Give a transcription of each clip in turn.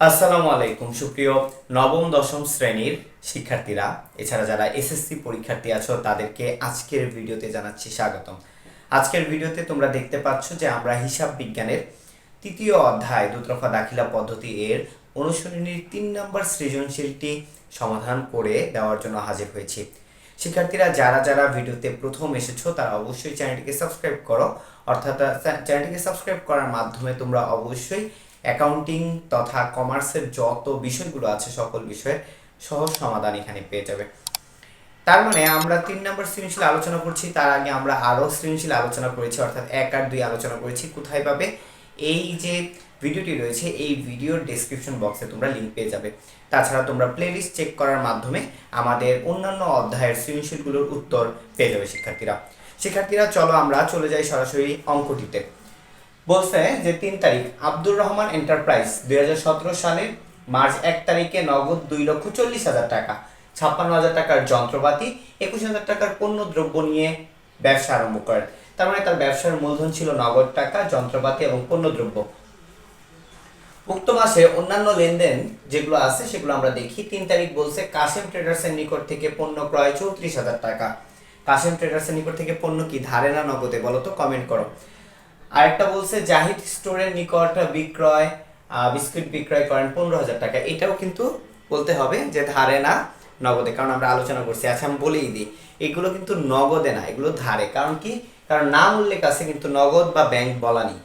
আসসালামু আলাইকুম, সুপ্রিয় নবম, দশম শ্রেণির শিক্ষার্থীরা। এছাড়া যারা এসএসসি পরীক্ষার্থী আছো, তাদেরকে আজকের ভিডিওতে জানাচ্ছি স্বাগতম। আজকের ভিডিওতে তোমরা দেখতে পাচ্ছ যে আমরা হিসাব বিজ্ঞানের তৃতীয় অধ্যায়, দুতরফা দাখিলা পদ্ধতি এর অনুশীলনীর তিন নম্বর সৃজনশীলটি সমাধান করে দেওয়ার জন্য হাজির হয়েছি। শিক্ষার্থীরা, যারা যারা ভিডিওতে প্রথম এসেছ, তারা অবশ্যই চ্যানেলটিকে সাবস্ক্রাইব করো। অর্থাৎ, চ্যানেলটিকে সাবস্ক্রাইব করার মাধ্যমে তোমরা অবশ্যই অ্যাকাউন্টিং তথা কমার্সের যত বিষয়গুলো আছে সকল বিষয়ের সহজ সমাধান এখানে পেয়ে যাবে। তার মানে আমরা তিন নম্বর সৃজনশীল আলোচনা করছি, তার আগে আমরা আরও সৃজনশীল আলোচনা করেছি, অর্থাৎ এক আর দুই আলোচনা করেছি। কোথায় পাবে? এই যে ভিডিওটি রয়েছে, এই ভিডিওর ডেসক্রিপশন বক্সে তোমরা লিঙ্ক পেয়ে যাবে। তাছাড়া তোমরা প্লেলিস্ট চেক করার মাধ্যমে আমাদের অন্যান্য অধ্যায়ের সৃজনশীলগুলোর উত্তর পেয়ে যাবে শিক্ষার্থীরা। শিক্ষার্থীরা, চলো আমরা চলে যাই সরাসরি অঙ্কটিতে বলছে যে তিন তারিখ আব্দুর রহমান এন্টারপ্রাইজ দুই সালের মার্চ এক তারিখে নগদ দুই লক্ষ চল্লিশ হাজার টাকা, ছাপ্পান্ন হাজার টাকার যন্ত্রপাতি, একুশ হাজার টাকার পণ্য দ্রব্য নিয়ে ব্যবসা আরম্ভ করেন তার মানে তার ব্যবসার মূলধন ছিল নগদ টাকা, যন্ত্রপাতি এবং পণ্য দ্রব্য উক্ত মাসে অন্যান্য লেনদেন যেগুলো আছে সেগুলো আমরা দেখি। তিন তারিখ বলছে কাশেম ট্রেডার্সের নিকট থেকে পণ্য ক্রয় চৌত্রিশ হাজার টাকা। কাশেম ট্রেডার্সের নিকট থেকে পণ্য কি ধারে না নগদে বলো তো? কমেন্ট করো। আরেকটা বলছে, জাহিদ স্টোরের নিকট বিক্রয় বিস্কুট বিক্রয় করেন পনেরো হাজার টাকা। এটাও কিন্তু বলতে হবে যে ধারে না, নগদে। কারণ আমরা আলোচনা করছি। আচ্ছা আমি বলেই দিই। এগুলো কিন্তু নগদে না, এগুলো ধারে। কারণ কি? কারণ নাম উল্লেখ আছে, কিন্তু নগদ বা ব্যাংক বলা নেই।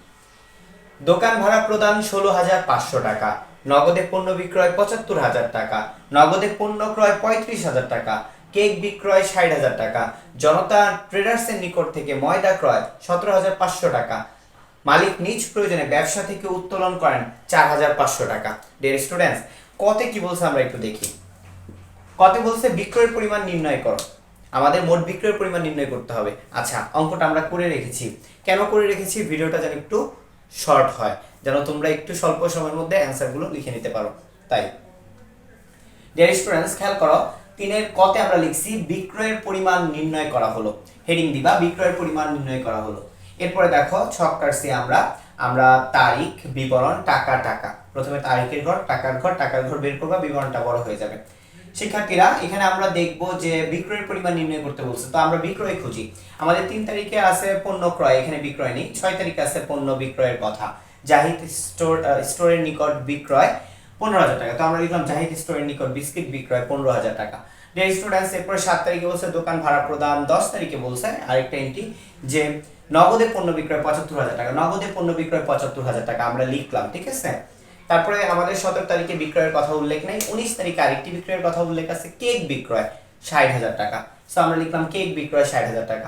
দোকান ভাড়া প্রদান ষোলো হাজার পাঁচশো টাকা, নগদে পণ্য বিক্রয় পঁচাত্তর হাজার টাকা, নগদে পণ্য ক্রয় পঁয়ত্রিশ হাজার টাকা, কেক বিক্রয় ষাট হাজার টাকা, জনতা ট্রেডার্সের নিকট থেকে ময়দা ক্রয় সতেরো হাজার পাঁচশো টাকা মালিক নিজ প্রয়োজনে ব্যবসা থেকে উত্তোলন করেন চার হাজার পাঁচশো টাকা। ডিয়ার স্টুডেন্টস কতে কি বলছে আমরা একটু দেখি। কত বলছে, বিক্রয়ের পরিমাণ নির্ণয় করো। আমাদের মোট বিক্রয়ের পরিমাণ নির্ণয় করতে হবে। আচ্ছা অঙ্কটা আমরা করে রেখেছি। কেন করে রেখেছি? ভিডিওটা যেন একটু শর্ট হয়, যেন তোমরা একটু স্বল্প সময়ের মধ্যে অ্যান্সারগুলো লিখে নিতে পারো। তাই। ডিয়ার স্টুডেন্টস খেয়াল করো, তিনের কতে আমরা লিখছি, বিক্রয়ের পরিমাণ নির্ণয় করা হলো। হেডিং দিবা, বিক্রয়ের পরিমাণ নির্ণয় করা হলো। এরপরে দেখো ছক কাটছি আমরা। আমরা তারিখ, বিবরণ, টাকা টাকা। প্রথমে তারিখের ঘর, টাকার ঘর টাকার ঘর বের করবা, বিবরণটা বড় হয়ে যাবে। শিক্ষার্থীরা, এখানে আমরা দেখব যে বিক্রয়ের পরিমাণ নির্ণয় করতে বলছে। তো আমরা বিক্রয় খুঁজি। আমাদের তিন তারিখে আছে পণ্য ক্রয়, এখানে বিক্রয় নেই। ছয় তারিখে আছে পণ্য বিক্রয়ের কথা। জাহিদ স্টোর স্টোরের নিকট বিক্রয় পনেরো হাজার টাকা। তো আমরা লিখলাম জাহিদ স্টোরের নিকট বিস্কিট বিক্রয় পনেরো হাজার টাকা। ডিয়ার স্টুডেন্টস, এরপরে সাত তারিখে বলছে দোকান ভাড়া প্রদান, দশ তারিখে বলছে আরেকটা এন্ট্রি যে নগদে পণ্য বিক্রয় পঁচাত্তর হাজার টাকা, নগদে পণ্য বিক্রয় পঁচাত্তর হাজার টাকা আমরা লিখলাম, ঠিক আছে? তারপরে আমাদের সতেরো তারিখে বিক্রয়ের কথা উল্লেখ নেই, উনিশ তারিখে আরেকটি বিক্রয়ের কথা উল্লেখ আছে, কেক বিক্রয় ষাট হাজার টাকা। সো আমরা লিখলাম কেক বিক্রয় ষাট হাজার টাকা।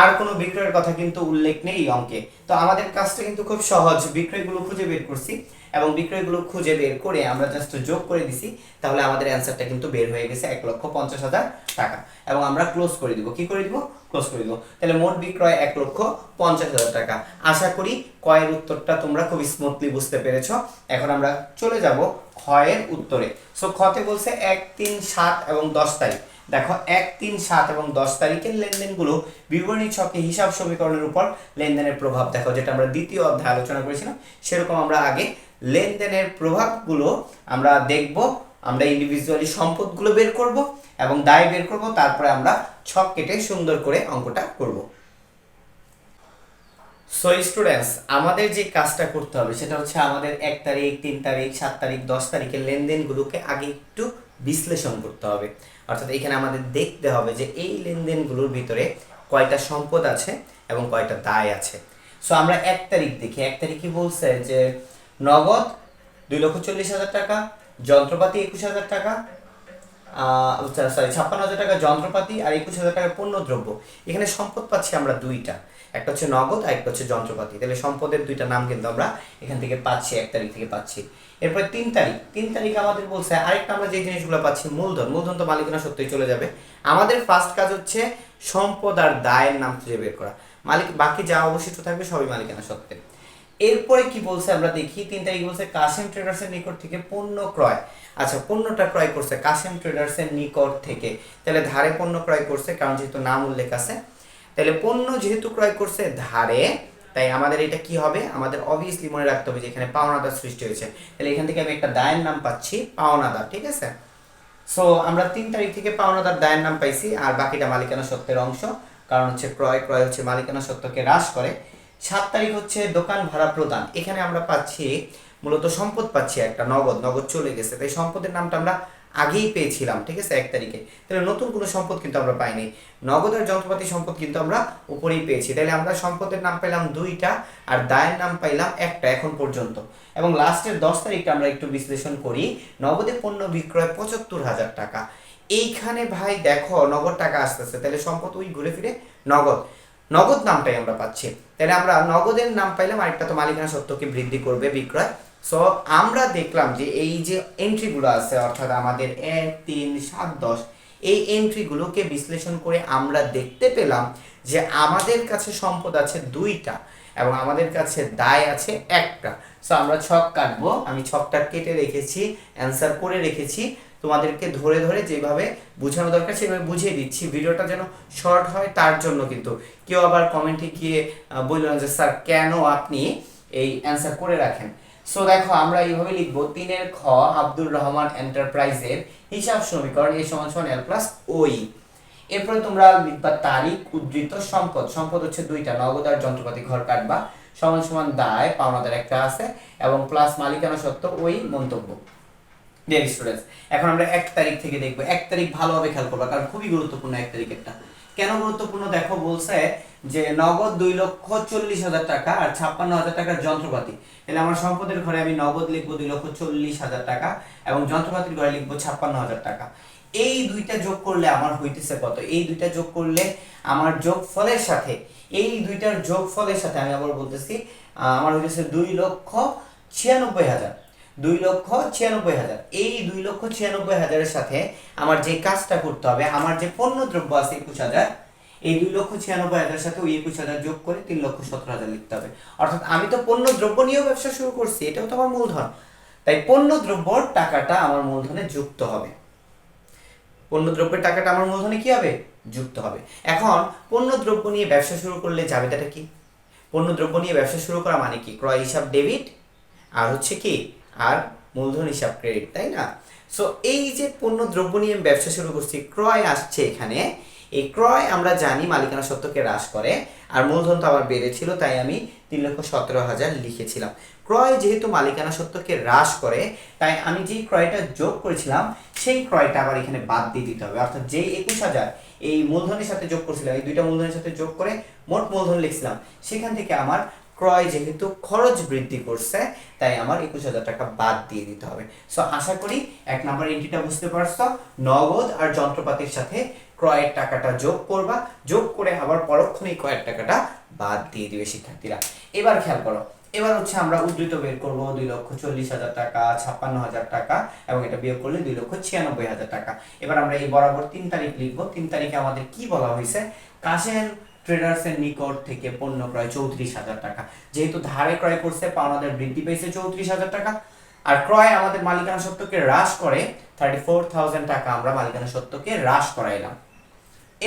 আর কোনো বিক্রয়ের কথা কিন্তু উল্লেখ নেই এই অঙ্কে। তো আমাদের কাজটা কিন্তু খুব সহজ, বিক্রয়গুলো খুঁজে বের করছি এবং বিক্রয়গুলো খুঁজে বের করে আমরা জাস্ট যোগ করে দিছি, তাহলে আমাদের অ্যান্সারটা কিন্তু বের হয়ে গেছে এক লক্ষ পঞ্চাশ হাজার টাকা। এবং আমরা ক্লোজ করে দিব। কি করে দিব? ক্লোজ করে দিব। তাহলে মোট বিক্রয় এক লক্ষ পঞ্চাশ হাজার টাকা। আশা করি কয়ের উত্তরটা তোমরা খুব স্মুথলি বুঝতে পেরেছ। এখন আমরা চলে যাব ক্ষয়ের উত্তরে। সো খতে বলছে এক, তিন, সাত এবং দশ তারিখ। দেখো, এক, তিন, সাত এবং দশ তারিখের লেনদেনগুলো বিবরণী ছকে হিসাব সমীকরণের উপর লেনদেনের প্রভাব। দেখো, যেটা আমরা দ্বিতীয় অধ্যায় আলোচনা করেছিলাম, সেরকম আমরা আগে লেনদেনের প্রভাবগুলো আমরা দেখব, আমরা ইন্ডিভিজুয়ালি সম্পদগুলো বের করব। এবং দায় বের করব, তারপরে আমরা ছক কেটে সুন্দর করে অঙ্কটা করব। সো স্টুডেন্টস আমাদের যে কাজটা করতে হবে, সেটা হচ্ছে আমাদের এক তারিখ, তিন তারিখ, সাত তারিখ, দশ তারিখের লেনদেনগুলোকে আগে একটু বিশ্লেষণ করতে হবে। অর্থাৎ এখানে আমাদের দেখতে হবে যে এই লেনদেনগুলোর ভিতরে কয়টা সম্পদ আছে এবং কয়টা দায় আছে। সো আমরা এক তারিখ দেখি। এক তারিখে বলছে? যে নগদ দুই লক্ষ চল্লিশ হাজার টাকা, যন্ত্রপাতি একুশ হাজার টাকা সরি ছাপ্পান্ন হাজার টাকা যন্ত্রপাতি আর একুশ হাজার টাকা পণ্য দ্রব্য এখানে সম্পদ পাচ্ছি আমরা দুইটা। একটা হচ্ছে নগদ আর একটা হচ্ছে যন্ত্রপাতি। তাহলে সম্পদের দুইটা নাম কিন্তু আমরা এখান থেকে পাচ্ছি, এক তারিখ থেকে পাচ্ছি। এরপর তিন তারিখ। তিন তারিখ আমাদের বলছে, আরেকটা আমরা যে জিনিসগুলো পাচ্ছি, মূলধন। মূলধন তো মালিকানা সত্যই চলে যাবে। আমাদের ফার্স্ট কাজ হচ্ছে সম্পদ আর দায়ের নাম খুঁজে বের করা। মালিক, বাকি যা অবশিষ্ট থাকবে সবই মালিকানা সত্ত্বে এরপরে কি বলছে আমরা দেখি, তিন তারিখ বলছে কাসেম ট্রেডার্সের নিকট থেকে পণ্য ক্রয়। আচ্ছা পণ্যটা ক্রয় করছে কাসেম ট্রেডার্সের নিকট থেকে। তাহলে ধারে পণ্য ক্রয় করছে, কারণ যেহেতু নাম উল্লেখ আছে। তাহলে পণ্য যেহেতু ক্রয় করছে ধারে, তাই আমাদের এটা কি হবে? আমাদের অবভিয়াসলি মনে রাখতে হবে যে এখানে পাওনাদার সৃষ্টি হয়েছে। তাহলে এখান থেকে আমি একটা দায়ের নাম পাচ্ছি, পাওনাদার, ঠিক আছে? সো আমরা তিন তারিখ থেকে পাওনাদার দায়ের নাম পাইছি, আর বাকিটা মালিকানা সত্ত্বের অংশ, কারণ হচ্ছে ক্রয় ক্রয় হচ্ছে মালিকানা সত্ত্বকে হ্রাস করে। সাত তারিখ হচ্ছে দোকান ভাড়া প্রদান। এখানে আমরা পাচ্ছি, মূলত সম্পদ পাচ্ছি একটা, নগদ নগদ চলে গেছে। তাই সম্পদের নামটা আমরা আগেই পেয়েছিলাম, ঠিক আছে, এক তারিখে। তাহলে নতুন কোনো সম্পদ কিন্তু আমরা পাইনি। নগদ আর যন্ত্রপাতি সম্পদ কিন্তু আমরা উপরেই পেয়েছি। তাহলে আমরা সম্পদের নাম পাইলাম দুইটা আর দায়ের নাম পাইলাম একটা, এখন পর্যন্ত। এবং লাস্টের দশ তারিখটা আমরা একটু বিশ্লেষণ করি। নগদে পণ্য বিক্রয় পঁচাত্তর হাজার টাকা। এইখানে ভাই দেখো, নগদ টাকা আসতেছে। তাহলে সম্পদ ওই ঘুরে ফিরে নগদ। নগদ নামটাই আমরা পাচ্ছি। তাহলে আমরা নগদের নাম পাইলাম, আরেকটা তো মালিকানা সত্যকে বৃদ্ধি করবে, বিক্রয়। সো আমরা দেখলাম যে এই যে এন্ট্রিগুলো আছে, অর্থাৎ আমাদের এক, তিন, সাত, দশ, এই এন্ট্রিগুলোকে বিশ্লেষণ করে আমরা দেখতে পেলাম যে আমাদের কাছে সম্পদ আছে দুইটা এবং আমাদের কাছে দায় আছে একটা। সো আমরা ছক কাটবো। আমি ছকটা কেটে রেখেছি অ্যান্সার করে রেখেছি। তোমাদেরকে ধরে ধরে যেভাবে বোঝানো দরকার, সেভাবে বুঝিয়ে দিচ্ছি। ভিডিওটা যেন শর্ট হয়, তার জন্য কিন্তু। কেউ আবার কমেন্টে গিয়ে বলল যে, স্যার, কেন আপনি এই অ্যান্সার করে রাখেন? সো দেখো, আমরা এইভাবে লিখব, তিনের খ আব্দুর রহমান এন্টারপ্রাইজের হিসাব সমীকরণ, এ সমান সমান এল প্লাস ওই এরপরে তোমরা লিখবা তারিখ, উদ্ধৃত, সম্পদ। সম্পদ হচ্ছে দুইটা, নগদ আর যন্ত্রপাতি, ঘর কাটবা। সমান সমান দায়, পাওনাদার একটা আছে, এবং প্লাস মালিকানা সত্ত্ব ওই মন্তব্য। ডিয়ার স্টুডেন্টস এখন আমরা এক তারিখ থেকে দেখব। এক তারিখ ভালোভাবে খেয়াল করবা, কারণ খুবই গুরুত্বপূর্ণ এক তারিখ তারিখেরটা কেন গুরুত্বপূর্ণ? দেখো, বলছে যে নগদ দুই লক্ষ চল্লিশ হাজার টাকা আর ছাপ্পান্ন হাজার টাকার যন্ত্রপাতি। তাহলে আমার সম্পদের ঘরে আমি নগদ লিখব দুই লক্ষ চল্লিশ হাজার টাকা এবং যন্ত্রপাতির ঘরে লিখব ছাপ্পান্ন হাজার টাকা। এই দুইটা যোগ করলে আমার হইতেছে কত? এই দুইটা যোগ করলে আমার যোগ ফলের সাথে, এই দুইটার যোগ ফলের সাথে আমি আবার বলতেছি আমার হইতেছে দুই লক্ষ ছিয়ানব্বই হাজার। দুই লক্ষ ছিয়ানব্বই হাজার। এই দুই লক্ষ ছিয়ানব্বই হাজারের সাথে আমার যে কাজটা করতে হবে, আমার যে পণ্য দ্রব্য আছে একুশ হাজার, এই দুই লক্ষ ছিয়ানব্বই হাজারের সাথে ওই একুশ হাজার যোগ করে তিন লক্ষ সতেরো হাজার লিখতে হবে। অর্থাৎ আমি তো পণ্য দ্রব্য নিয়েও ব্যবসা শুরু করছি, এটাও তো আমার মূলধন। তাই পণ্য দ্রব্যর টাকাটা আমার মূলধনে যুক্ত হবে। পণ্য দ্রব্যের টাকাটা আমার মূলধনে কি হবে? যুক্ত হবে। এখন পণ্য দ্রব্য নিয়ে ব্যবসা শুরু করলে যাবে জাবেদাটা কি? পণ্য দ্রব্য নিয়ে ব্যবসা শুরু করা মানে কি? ক্রয় হিসাব ডেবিট, আর হচ্ছে কি আর মূলধন হিসাব ক্রেডিট তাই না? সো এই যে পণ্য দ্রব্য নিয়ে ব্যবসা শুরু করছি, ক্রয় আসছে এখানে। এই ক্রয় আমরা জানি মালিকানা সত্ত্বকে হ্রাস করে, আর মূলধন তো আবার বেড়েছিল, তাই আমি তিন লক্ষ সতেরো হাজার লিখেছিলাম। ক্রয় যেহেতু মালিকানা সত্ত্বকে হ্রাস করে, তাই আমি যেই ক্রয়টা যোগ করেছিলাম, সেই ক্রয়টা আবার এখানে বাদ দিয়ে দিতে হবে। অর্থাৎ যেই একুশ হাজার এই মূলধনের সাথে যোগ করেছিলাম, এই দুইটা মূলধনের সাথে যোগ করে মোট মূলধন লিখছিলাম, সেখান থেকে আমার ক্রয় যেহেতু খরচ বৃদ্ধি করছে, তাই আমার একুশ হাজার টাকা বাদ দিয়ে দিতে হবে। সো আশা করি এক নাম্বার এন্ট্রিটা বুঝতে পারছ। নগদ আর যন্ত্রপাতির সাথে ক্রয়ের টাকাটা যোগ করবা। যোগ করে আবার পরক্ষণেই ক্রয়ের টাকাটা বাদ দিয়ে দিবে শিক্ষার্থীরা। এবার খেয়াল করো, এবার হচ্ছে আমরা উদ্ধৃত বের করব দুই লক্ষ চল্লিশ হাজার টাকা, ছাপ্পান্ন হাজার টাকা এবং এটা বিয়োগ করলে দুই লক্ষ ছিয়ানব্বই হাজার টাকা। এবার আমরা এই বরাবর তিন তারিখ লিখব। তিন তারিখে আমাদের কি বলা হয়েছে? কাশেন ট্রেডার্সের নিকট থেকে পণ্য ক্রয় চৌত্রিশ হাজার টাকা। যেহেতু ধারে ক্রয় করছে, পাওনাদের বৃদ্ধি পেয়েছে চৌত্রিশ হাজার টাকা। আর ক্রয় আমাদের মালিকানা সত্যকে হ্রাস করে থার্টি ফোর থাউজেন্ড টাকা আমরা মালিকানা সত্যকে হ্রাস করাইলাম।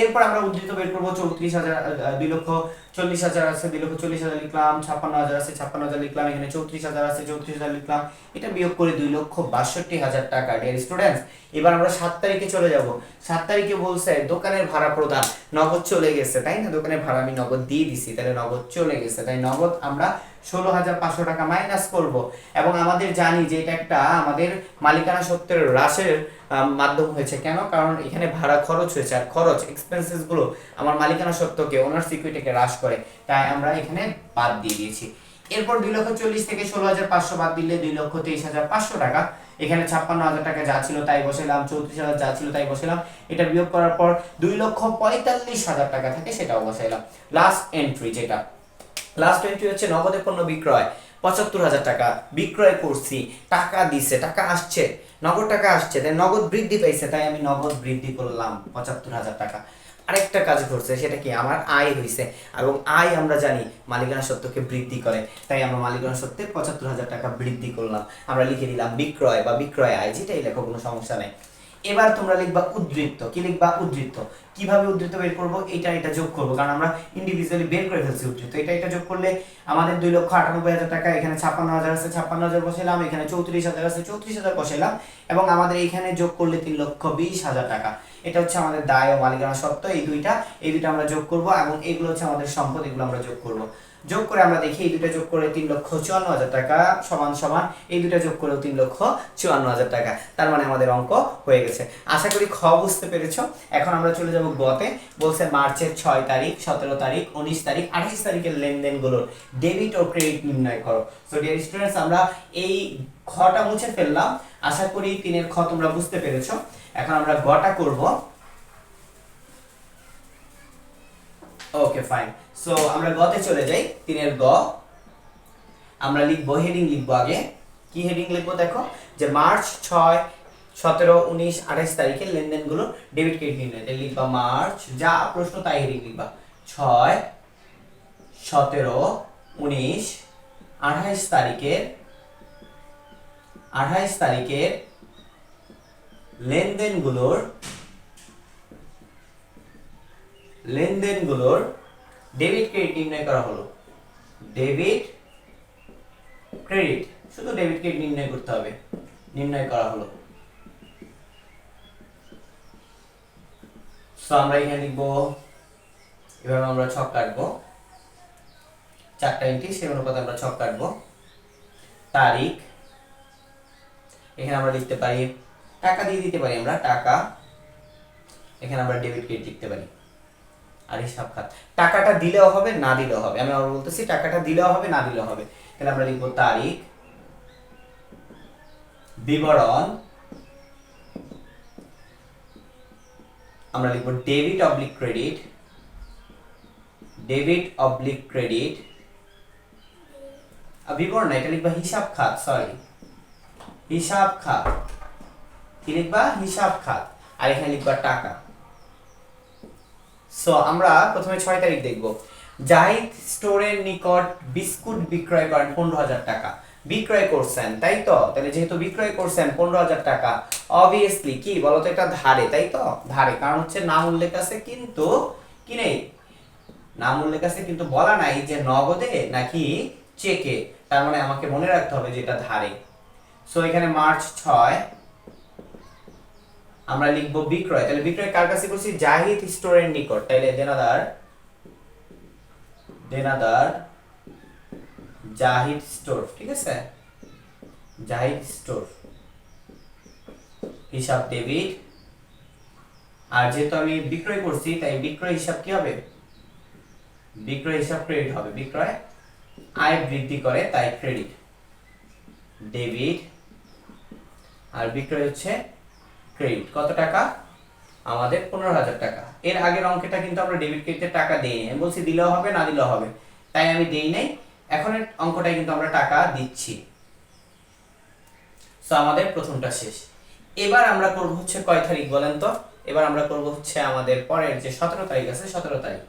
এরপর আমরা উদ্ধৃত বের করব চৌত্রিশ হাজার দুই লক্ষ চল্লিশ হাজার আছে, দুই লক্ষ চল্লিশ হাজার লিখলাম, ছাপ্পান্ন হাজার আছে, ছাপ্পান্ন হাজার লিখলাম, এখানে চৌত্রিশ হাজার আছে, চৌত্রিশ হাজার লিখলাম। এটা বিয়োগ করে দুই লক্ষ বাষট্টি হাজার টাকা ডিয়ার স্টুডেন্টস এবার আমরা সাত তারিখে চলে যাব। সাত তারিখে বলছে, দোকানের ভাড়া প্রদান নগদ চলে গেছে, তাই না? দোকানের ভাড়া আমি নগদ দিয়ে দিছি, তাহলে নগদ চলে গেছে, তাই নগদ আমরা ষোলো হাজার পাঁচশো টাকা মাইনাস করব। এবং আমাদের জানি যে এটা একটা আমাদের মালিকানা সত্ত্বের হ্রাসের মাধ্যম হয়েছে। কেন? কারণ এখানে ভাড়া খরচ হয়েছে। আর খরচ এক্সপেন্সেসগুলো আমার মালিকানা সত্ত্বকে ওনার সিকিউরিটিকে হ্রাস করে। তাই আমরা এখানে বাদ দিয়ে দিয়েছি। এরপর দুই লক্ষ চল্লিশ থেকে ষোলো হাজার পাঁচশো বাদ দিলে দুই লক্ষ তেইশ হাজার পাঁচশো টাকা। এখানে ছাপ্পান্ন হাজার টাকা যা ছিল তাই বসাইলাম চৌত্রিশ হাজার যা ছিল তাই বসাইলাম এটা বিয়োগ করার পর দুই লক্ষ পঁয়তাল্লিশ হাজার টাকা থাকে সেটাও বসাইলাম। লাস্ট এন্ট্রি যেটা। লাস্ট এন্ট্রি হচ্ছে নগদে পণ্য বিক্রয়। পঁচাত্তর হাজার টাকা বিক্রয় করছি, টাকা দিছে, টাকা আসছে, নগদ টাকা আসছে, তাই নগদ বৃদ্ধি পাইছে, তাই আমি নগদ বৃদ্ধি করলাম পঁচাত্তর হাজার টাকা। আরেকটা কাজ ঘটছে সেটা কি? আমার আয় হয়েছে এবং আয় আমরা জানি মালিকানা সত্ত্বকে বৃদ্ধি করে, তাই আমরা মালিকানা সত্ত্বে পঁচাত্তর হাজার টাকা বৃদ্ধি করলাম। আমরা লিখে দিলাম বিক্রয় বা বিক্রয় আয়, যেটাই লেখো, কোনো সমস্যা নেই। এবার তোমরা লিখবা উদ্ধৃত্ত। কি লিখবা? উদ্ধৃত্ত। কীভাবে উদ্ধৃত্ত বের করব? এটা এটা যোগ করব, কারণ আমরা ইন্ডিভিজুয়ালি বের করে ফেলছি উদ্ধৃত্ত। এটা এটা যোগ করলে আমাদের দুই লক্ষ আটানব্বই হাজার টাকা, এখানে ছাপ্পান্ন হাজার আছে, ছাপ্পান্ন হাজার বসাইলাম, এখানে চৌত্রিশ হাজার আছে, চৌত্রিশ হাজার বসাইলাম, এবং আমাদের এখানে যোগ করলে তিন লক্ষ বিশ হাজার টাকা। এটা হচ্ছে আমাদের দায় ও মালিকানা সত্ত্ব এই দুইটা এই দুইটা আমরা যোগ করব, এবং এগুলো হচ্ছে আমাদের সম্পদ, এগুলো আমরা যোগ করব। যোগ করে আমরা দেখি, এই দুটা যোগ করে তিন লক্ষ চুয়ান্ন হাজার টাকা সমান সমান, এই দুটা যোগ করেও তিন লক্ষ চুয়ান্ন হাজার টাকা। তার মানে আমাদের অঙ্ক হয়ে গেছে। আশা করি খ বুঝতে পেরেছ। এখন আমরা চলে যাব গতে। বলছে মার্চের ছয় তারিখ, সতেরো তারিখ, উনিশ তারিখ আঠাশ তারিখের লেনদেনগুলোর ডেবিট ও ক্রেডিট নির্ণয় করো। সো ডিয়ার স্টুডেন্টস আমরা এই খটা মুছে ফেললাম। আশা করি তিনের খ তোমরা বুঝতে পেরেছ। এখন আমরা গটা করব। ওকে ফাইন সো আমরা গতে চলে যাই, তিনের গ। আমরা লিখব হেডিং লিখব আগে। কি হেডিং লিখব দেখো? যে মার্চ ছয়, সতেরো, উনিশ, আঠাশ তারিখের লেনদেনগুলো ডেবিট ক্রেডিট নির্ণয়। লিখবা মার্চ যা প্রশ্ন তাই হেডিং লিখবা। ছয়, সতেরো, উনিশ আঠাইশ তারিখের আঠাইশ তারিখের লেনদেনগুলোর লেনদেনগুলোর ডেবিট ক্রেডিট নির্ণয় করা হলো। ডেবিট ক্রেডিট, শুধু ডেবিট ক্রেডিট নির্ণয় করতে হবে, নির্ণয় করা হলো। সো আমরা এখানে লিখব এভাবে আমরা ছক কাটবো। চারটা এন্ট্রি সেই অনুপাতে আমরা ছক কাটবো। তারিখ, এখানে আমরা লিখতে পারি, টাকা দিয়ে দিতে পারি আমরা, টাকা। এখানে আমরা ডেবিট ক্রেডিট লিখতে পারি। আর হিসাব খাত। টাকাটা দিলেও হবে, না দিলেও হবে। আমি আবার বলতেছি, টাকাটা দিলেও হবে, না দিলেও হবে। তাহলে আমরা লিখব তারিখ, বিবরণ, আমরা লিখব debit oblique credit, debit oblique credit বিবরণ এটা লিখবা হিসাব খাত সরি হিসাব খাত। কি লিখবা? হিসাব খাত। আর এখানে লিখবা টাকা। সো আমরা প্রথমে ছয় তারিখ দেখব। জাহিদ স্টোরের নিকট বিস্কুট বিক্রয় করেন পনেরো হাজার টাকা। বিক্রয় করছেন, তাই তো? তাহলে যেহেতু বিক্রয় করছেন পনেরো হাজার টাকা অবভিয়াসলি কি বলতো, এটা ধারে, তাই তো? ধারে, কারণ হচ্ছে নাম উল্লেখ আছে কিন্তু কি নেই? নাম উল্লেখ আছে কিন্তু বলা নাই যে নগদে নাকি চেকে তার মানে আমাকে মনে রাখতে হবে যে এটা ধারে। সো এখানে মার্চ ছয় আমরা লিখব বিক্রয়। তাহলে বিক্রয় কার কাছে করছি জাহিদ স্টোরের নিকট। তাহলে দেনাদার দেনাদার জাহিদ স্টোর, ঠিক আছে? জাহিদ স্টোর। হিসাব ডেবিট। আর যেহেতু আমি বিক্রয় করছি, তাই বিক্রয় হিসাব কি হবে? বিক্রয় হিসাব ক্রেডিট হবে। বিক্রয় আয় বৃদ্ধি করে, তাই ক্রেডিট ডেবিট। আর বিক্রয় হচ্ছে ক্রেডিট কত টাকা? আমাদের পনেরো হাজার টাকা। এর আগের অঙ্কটা কিন্তু আমরা ডেবিট ক্রেডিটের টাকা দিই আমি বলছি দিলেও হবে, না দিলেও হবে। তাই আমি দেই নাই। এখনের অঙ্কটাই কিন্তু আমরা টাকা দিচ্ছি। সো আমাদের প্রথমটা শেষ। এবার আমরা করব হচ্ছে কয় তারিখ বলেন তো? এবার আমরা করব হচ্ছে আমাদের পরের যে সতেরো তারিখ আছে, সতেরো তারিখ।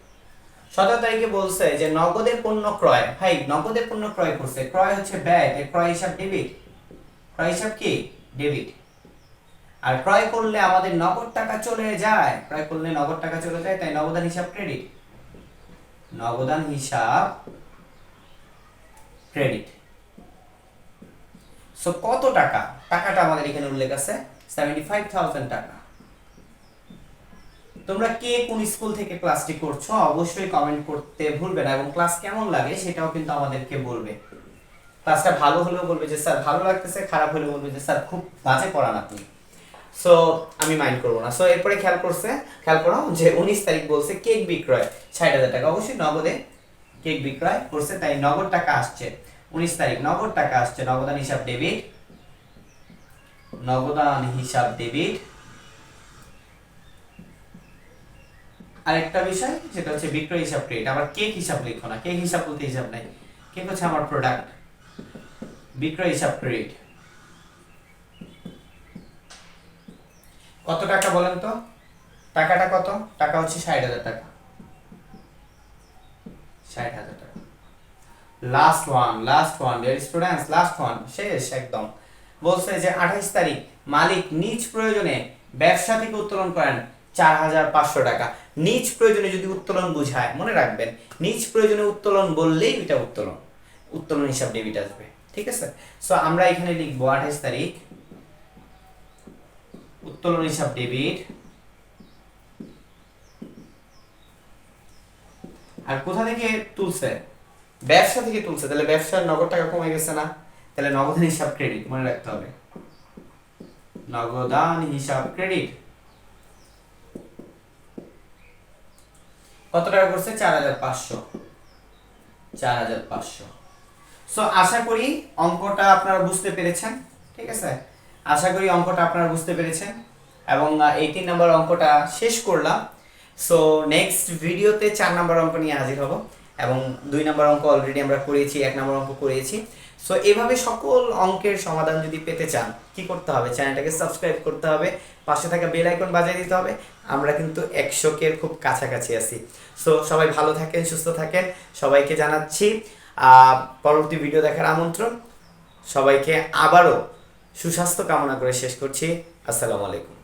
সতেরো তারিখে বলছে যে নগদের পণ্য ক্রয়। ভাই, নগদের পণ্য ক্রয় করছে। ক্রয় হচ্ছে ব্যয়। ক্রয় হিসাব ডেবিট ক্রয় হিসাব কি? ডেবিট আর ক্রয় করলে আমাদের নগদ টাকা চলে যায়। ক্রয় করলে নগদ টাকা চলে যায়, তাই নগদান হিসাব ক্রেডিট নগদান হিসাব ক্রেডিট সো কত টাকা? টাকাটা আমাদের এখানে উল্লেখ আছে সেভেন্টি ফাইভ থাউজেন্ড টাকা। তোমরা কে কোন স্কুল থেকে ক্লাসটি করছ, অবশ্যই কমেন্ট করতে ভুলবে না, এবং ক্লাস কেমন লাগে সেটাও কিন্তু আমাদেরকে বলবে। ক্লাসটা ভালো হলেও বলবে যে, স্যার, ভালো লাগতেছে, খারাপ হলেও বলবে যে, স্যার, খুব বাজে পড়ান আপনি। সো আমি মাইন্ড করব না। সো এরপরে খেয়াল করছে, খেয়াল করো যে উনিশ তারিখ বলছে কেক বিক্রয়, ষাট হাজার টাকা। অবশ্যই নগদে কেক বিক্রয় করছে, তাই নগদ টাকা আসছে। উনিশ তারিখ, নগদ টাকা আসছে। নগদান হিসাব ডেবিট নগদান হিসাব ডেবিট আরেকটা বিষয় যেটা হচ্ছে বিক্রয় হিসাব ক্রেডিট আবার কেক হিসাব লিখো না। কেক হিসাব বলতে হিসাব নাই। কেক হচ্ছে আমার প্রোডাক্ট বিক্রয় হিসাব ক্রেডিট কত টাকা বলেন তো? টাকাটা কত? টাকা হচ্ছে ষাট হাজার টাকা। ষাট হাজার টাকা। Last one last one dear students last one শেষ, একদম। বলছে যে আঠাইশ তারিখ, মালিক নিজ প্রয়োজনে ব্যবসা থেকে উত্তোলন করেন চার হাজার পাঁচশো টাকা। নিজ প্রয়োজনে যদি উত্তোলন বুঝায়, মনে রাখবেন, নিজ প্রয়োজনে উত্তোলন বললেই এটা উত্তোলন। উত্তোলন হিসাব ডেবিট আসবে, ঠিক আছে? সো আমরা এখানে লিখব আঠাইশ তারিখ উত্তোলন হিসাব ডেবিট। আর কোথা থেকে তুলছে? ব্যবসা থেকে তুলছে। তাহলে ব্যবসার নগদ টাকা কমে গেছে না? তাহলে নগদান হিসাব ক্রেডিট মনে রাখতে হবে। নগদান হিসাব ক্রেডিট কত টাকা করছে? চার হাজার পাঁচশো। চার হাজার পাঁচশো। সো আশা করি অঙ্কটা আপনারা বুঝতে পেরেছেন। ঠিক আছে? আশা করি অঙ্কটা আপনারা বুঝতে পেরেছেন এবং এই তিন নম্বর অঙ্কটা শেষ করলাম। সো নেক্সট ভিডিওতে চার নম্বর অঙ্ক নিয়ে হাজির হব এবং দুই নম্বর অঙ্ক অলরেডি আমরা করেছি, এক নম্বর অঙ্ক করেছি। সো এভাবে সকল অঙ্কের সমাধান যদি পেতে চান, কি করতে হবে? চ্যানেলটাকে সাবস্ক্রাইব করতে হবে, পাশে থাকা বেল আইকন বাজিয়ে দিতে হবে। আমরা কিন্তু একশোকের খুব কাছাকাছি আছি। সো সবাই ভালো থাকেন, সুস্থ থাকেন। সবাইকে জানাচ্ছি পরবর্তী ভিডিও দেখার আমন্ত্রণ। সবাইকে আবারও সুস্বাস্থ্য কামনা করে শেষ করছি। আসসালামু আলাইকুম।